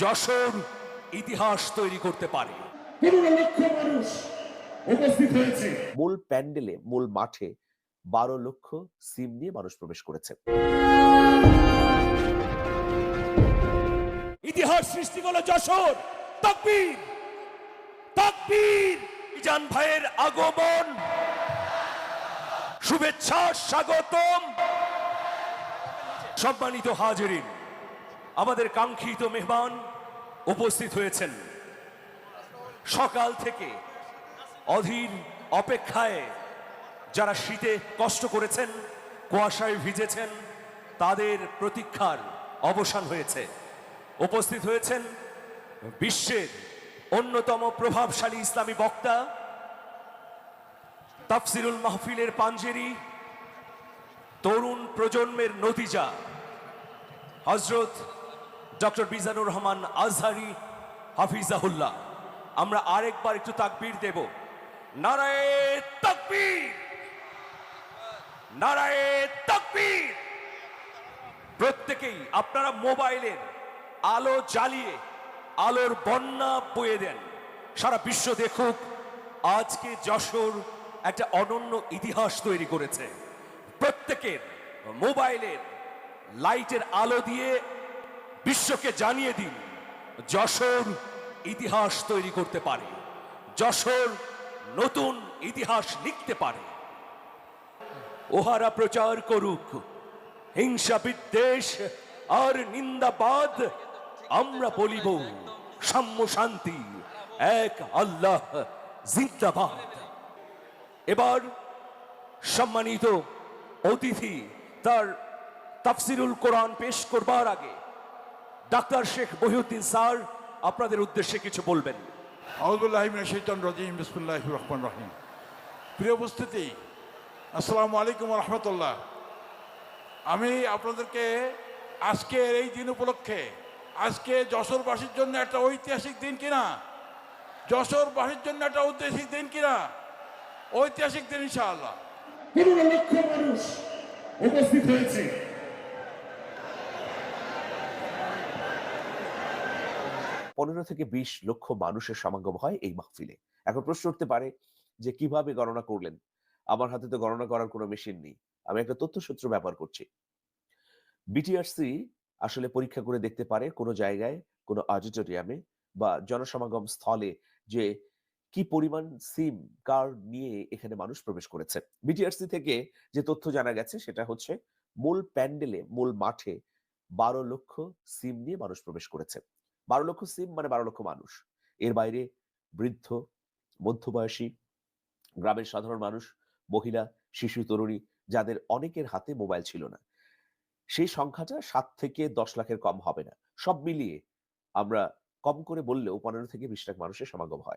যশোর ইতিহাস তৈরি করতে পারে। লক্ষ মানুষ উপস্থিত হয়েছে। মূল প্যান্ডেলে মূল মাঠে বারো লক্ষ সিম নিয়ে মানুষ প্রবেশ করেছে। ইতিহাস সৃষ্টি করল যশোর। তকবীর তকবীর ইজান ভাইয়ের আগমন। শুভেচ্ছা স্বাগতম। সম্মানিত হাজিরিন আমাদের কাঙ্ক্ষিত মেহমান উপস্থিত হয়েছেন। সকাল থেকে অধীর অপেক্ষায় যারা শীতে কষ্ট করেছেন, কুয়াশায় ভিজেছেন, তাদের প্রতীক্ষার অবসান হয়েছে। উপস্থিত হয়েছেন বিশ্বের অন্যতম প্রভাবশালী ইসলামী বক্তা, তাফসিরুল মাহফিলের পাঞ্জেরি, তরুণ প্রজন্মের নতিজা হজরত ডক্টর বিজানুর রহমান আজহারি হাফিজাহুল্লাহ। আমরা আরেকবার একটু তাকবীর দেব। প্রত্যেকেই আপনারা মোবাইলের আলো জ্বালিয়ে, আলোর বন্যা বয়ে দেন। সারা বিশ্ব দেখুক, আজকে যশোর একটা অনন্য ইতিহাস তৈরি করেছে। প্রত্যেকের মোবাইলের লাইটের আলো দিয়ে বিশ্বকে জানিয়ে দিন, যশোর ইতিহাস তৈরি করতে পারে, যশোর নতুন ইতিহাস লিখতে পারে। ওহারা প্রচার করুক, হিংসা বিদ্বেষ আর নিন্দাবাদ, আমরা বলিব সাম্য শান্তি, এক আল্লাহ জিন্দাবাদ। এবার সম্মানিত অতিথি তার তাফসিরুল কোরআন পেশ করবার আগে ডাক্তার শেখ বহিউদ্দিন স্যার আপনাদের উদ্দেশ্যে কিছু বলবেন। রহমান রহিম। প্রিয় উপস্থিতি আসসালামু আলাইকুম রহমতুল্লাহ। আমি আপনাদেরকে আজকের এই দিন উপলক্ষে আজকে যশোরবাসীর জন্য একটা ঐতিহাসিক দিন কিনা? যশোরবাসীর জন্য একটা ঐতিহাসিক দিন কিনা? ঐতিহাসিক দিন ইনশাআল্লাহ। লক্ষ মানুষ উপস্থিত হয়েছে। পনেরো থেকে বিশ লক্ষ মানুষের সমাগম হয় এই মাহফিলে। এখন প্রশ্ন উঠতে পারে যে কীভাবে গণনা করলেন? আমার হাতে তো গণনা করার কোনো মেশিন নেই। আমি একটা তথ্যসূত্র ব্যবহার করছি। বিটিআরসি আসলে পরীক্ষা করে দেখতে পারে কোনো জায়গায়, কোনো অডিটোরিয়ামে বা জনসমাগম স্থলে যে কি পরিমাণ সিম কার্ড নিয়ে এখানে মানুষ প্রবেশ করেছে। বিটিআরসি থেকে যে তথ্য জানা গেছে সেটা হচ্ছে মূল প্যান্ডেলে, মূল মাঠে বারো লক্ষ সিম নিয়ে মানুষ প্রবেশ করেছে। বারো লক্ষ সিম মানে বারো লক্ষ মানুষ। এর বাইরে বৃদ্ধ, মধ্যবয়সী, গ্রামের সাধারণ মানুষ, মহিলা, শিশু, তরুণী যাদের অনেকের হাতে মোবাইল ছিল না। সেই সংখ্যাটা সাত থেকে দশ লাখের কম হবে না। সব মিলিয়ে আমরা কম করে বললেও পনেরো থেকে বিশ লাখ মানুষের সমাগম হয়।